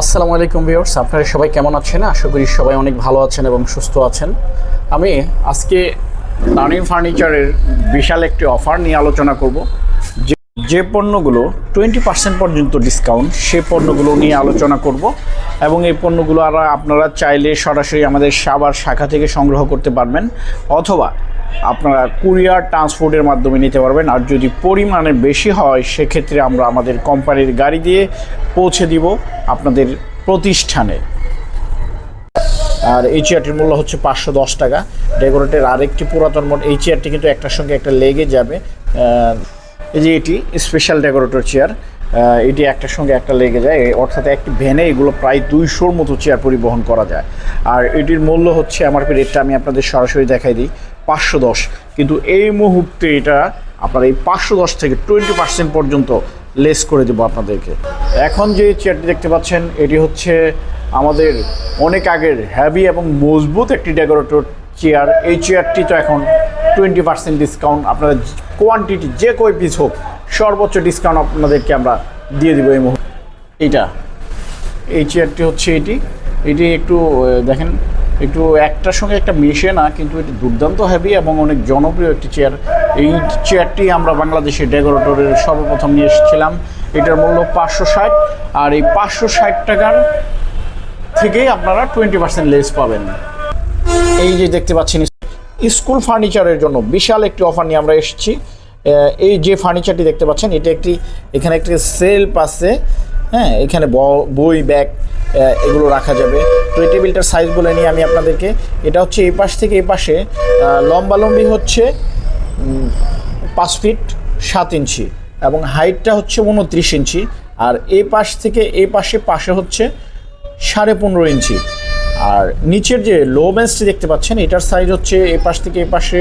আসসালামু আলাইকুম ভিউয়ার্স, আপনারা সবাই কেমন আছেন? আশা করি সবাই অনেক ভালো আছেন এবং সুস্থ আছেন। আমি আজকে দানিম ফার্নিচারের বিশাল একটি অফার নিয়ে আলোচনা করব। যে যে পণ্যগুলো টোয়েন্টি পার্সেন্ট পর্যন্ত ডিসকাউন্ট সে পণ্যগুলো নিয়ে আলোচনা করব এবং এই পণ্যগুলো আর আপনারা চাইলে সরাসরি আমাদের সাবার শাখা থেকে সংগ্রহ করতে পারবেন অথবা আপনারা কুরিয়ার ট্রান্সপোর্টের মাধ্যমে নিতে পারবেন। আর যদি পরিমাণে বেশি হয়, সেক্ষেত্রে আমরা আমাদের কোম্পানির গাড়ি দিয়ে পৌঁছে দিব আপনাদের প্রতিষ্ঠানে। আর এই চেয়ারটির মূল্য হচ্ছে পাঁচশো দশ টাকা। ডেকোরেটের আরেকটি পুরাতন মডেল এই চেয়ারটি কিন্তু একটার সঙ্গে একটা লেগে যাবে। এই যে এটি স্পেশাল ডেকোরেটর চেয়ার এটি একটার সঙ্গে একটা লেগে যায়। অর্থাৎ একটি ভ্যানে এগুলো প্রায় দুইশোর মতো চেয়ার পরিবহন করা যায়। আর এটির মূল্য হচ্ছে, আমার রেটটা আমি আপনাদের সরাসরি দেখাই দিই। পাঁচশো দশ। কিন্তু এই মুহূর্তে এটা আপনার এই পাঁচশো দশ থেকে টোয়েন্টি পার্সেন্ট পর্যন্ত লেস করে দেবো আপনাদেরকে। এখন যে চেয়ারটি দেখতে পাচ্ছেন, এটি হচ্ছে আমাদের অনেক আগের হ্যাভি এবং মজবুত একটি ডেকোরেটর চেয়ার এই চেয়ারটি তো এখন টোয়েন্টি পার্সেন্ট ডিসকাউন্ট আপনাদের কোয়ান্টিটি যে কই পিস হোক, সর্বোচ্চ ডিসকাউন্ট আপনাদেরকে আমরা দিয়ে দিব এই মুহূর্তে। এইটা, এই চেয়ারটি হচ্ছে এটি। এটি একটু দেখেন একটু একটার সঙ্গে একটা মিশে না, কিন্তু এটি দুর্দান্ত হেভি এবং অনেক জনপ্রিয় একটি চেয়ার এই চেয়ারটি আমরা বাংলাদেশে ডেকোরেটরের সর্বপ্রথম নিয়ে এসেছিলাম। এটার মূল্য পাঁচশো ষাট, আর এই পাঁচশো ষাট টাকার থেকেই আপনারা টোয়েন্টি পার্সেন্ট লেস পাবেন। এই যে দেখতে পাচ্ছেন, স্কুল ফার্নিচারের জন্য বিশাল একটি অফার নিয়ে আমরা এসেছি। এই যে ফার্নিচারটি দেখতে পাচ্ছেন, এটা একটি, এখানে একটি সেলফ আছে। হ্যাঁ এখানে বই, ব্যাগ এগুলো রাখা যাবে। তো এই টেবিলটার সাইজ বলে নিই আমি আপনাদেরকে, এটা হচ্ছে এই পাশ থেকে এই পাশে লম্বালম্বি হচ্ছে পাঁচ ফিট সাত ইঞ্চি এবং হাইটটা হচ্ছে উনত্রিশ ইঞ্চি আর এই পাশ থেকে এই পাশে পাশে হচ্ছে সাড়ে পনেরো ইঞ্চি। আর নিচের যে লো বেঞ্চটি দেখতে পাচ্ছেন, এটার সাইজ হচ্ছে এই পাশ থেকে এই পাশে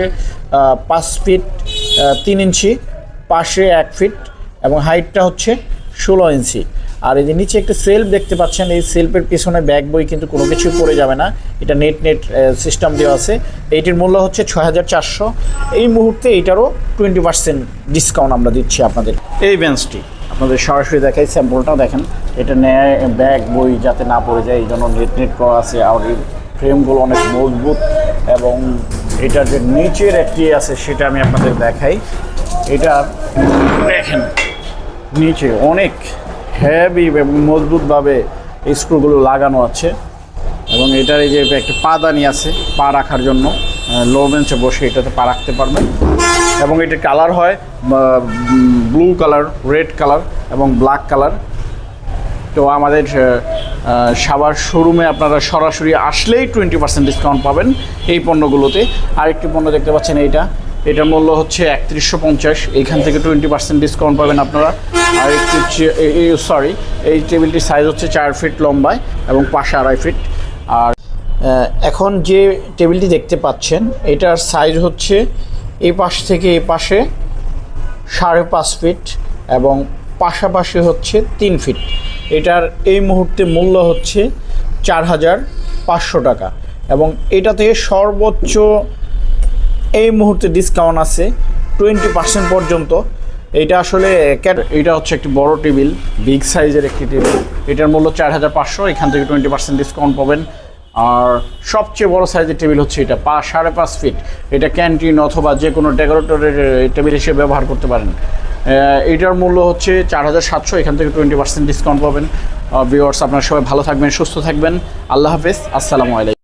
পাঁচ ফিট তিন ইঞ্চি, পাশে এক ফিট এবং হাইটটা হচ্ছে ষোলো ইঞ্চি। আর এই যে নিচে একটা সেলফ দেখতে পাচ্ছেন এই সেলফের পিছনে ব্যাগ বই কিন্তু কোনো কিছু পড়ে যাবে না। এটা নেট নেট সিস্টেম দেওয়া আছে। এইটির মূল্য হচ্ছে ছয় হাজার চারশো। এই মুহূর্তে এইটারও টোয়েন্টি পার্সেন্ট ডিসকাউন্ট আমরা দিচ্ছি আপনাদের। এই বেঞ্চটি আপনাদের সরাসরি দেখাই স্যাম্পলটাও দেখেন। এটা নেয় ব্যাগ বই যাতে না পড়ে যায় এই জন্য নেট নেট করা আছে। আর এই ফ্রেমগুলো অনেক মজবুত এবং এটার যে নিচের একটি আছে সেটা আমি আপনাদের দেখাই। এটা দেখেন নিচে অনেক হ্যাভি এবং মজবুতভাবে স্ক্রুগুলো লাগানো আছে। এবং এটার এই যে একটা পাদানি আছে, পা রাখার জন্য লো বেঞ্চে বসে এটাতে পা রাখতে পারবেন। এবং এটার কালার হয় ব্লু কালার রেড কালার এবং ব্ল্যাক কালার তো আমাদের সাবার শোরুমে আপনারা সরাসরি আসলেই টোয়েন্টি পার্সেন্ট ডিসকাউন্ট পাবেন এই পণ্যগুলোতে। আরেকটি পণ্য দেখতে পাচ্ছেন এইটা। এটার মূল্য হচ্ছে একত্রিশশো পঞ্চাশ। এইখান থেকে টোয়েন্টি পার্সেন্ট ডিসকাউন্ট পাবেন আপনারা। আর একটি সরি এই টেবিলটির সাইজ হচ্ছে চার ফিট লম্বায় এবং পাশে আড়াই ফিট আর এখন যে টেবিলটি দেখতে পাচ্ছেন, এটার সাইজ হচ্ছে এই পাশ থেকে এই পাশে সাড়ে পাঁচ ফিট এবং পাশাপাশি হচ্ছে তিন ফিট এটার এই মুহূর্তে মূল্য হচ্ছে চার হাজার পাঁচশো টাকা। এবং এটাতে সর্বোচ্চ এই মুহূর্তে ডিসকাউন্ট আছে টোয়েন্টি পার্সেন্ট পর্যন্ত। এটা আসলে এটা হচ্ছে একটি বড় টেবিল বিগ সাইজের একটি টেবিল। এটার মূল্য চার হাজার পাঁচশো, এখান থেকে টোয়েন্টি পার্সেন্ট ডিসকাউন্ট পাবেন। আর সবচেয়ে বড় সাইজের টেবিল হচ্ছে এটা, পা সাড়ে পাঁচ ফিট এটা ক্যান্টিন অথবা যে কোনো ডেকোরেটরের টেবিল হিসেবে ব্যবহার করতে পারেন। এটার মূল্য হচ্ছে চার হাজার সাতশো, এখান থেকে টোয়েন্টি পার্সেন্ট ডিসকাউন্ট পাবেন। ভিওয়ার্স আপনারা সবাই ভালো থাকবেন, সুস্থ থাকবেন। আল্লাহ হাফেজ, আসসালামু আলাইকুম।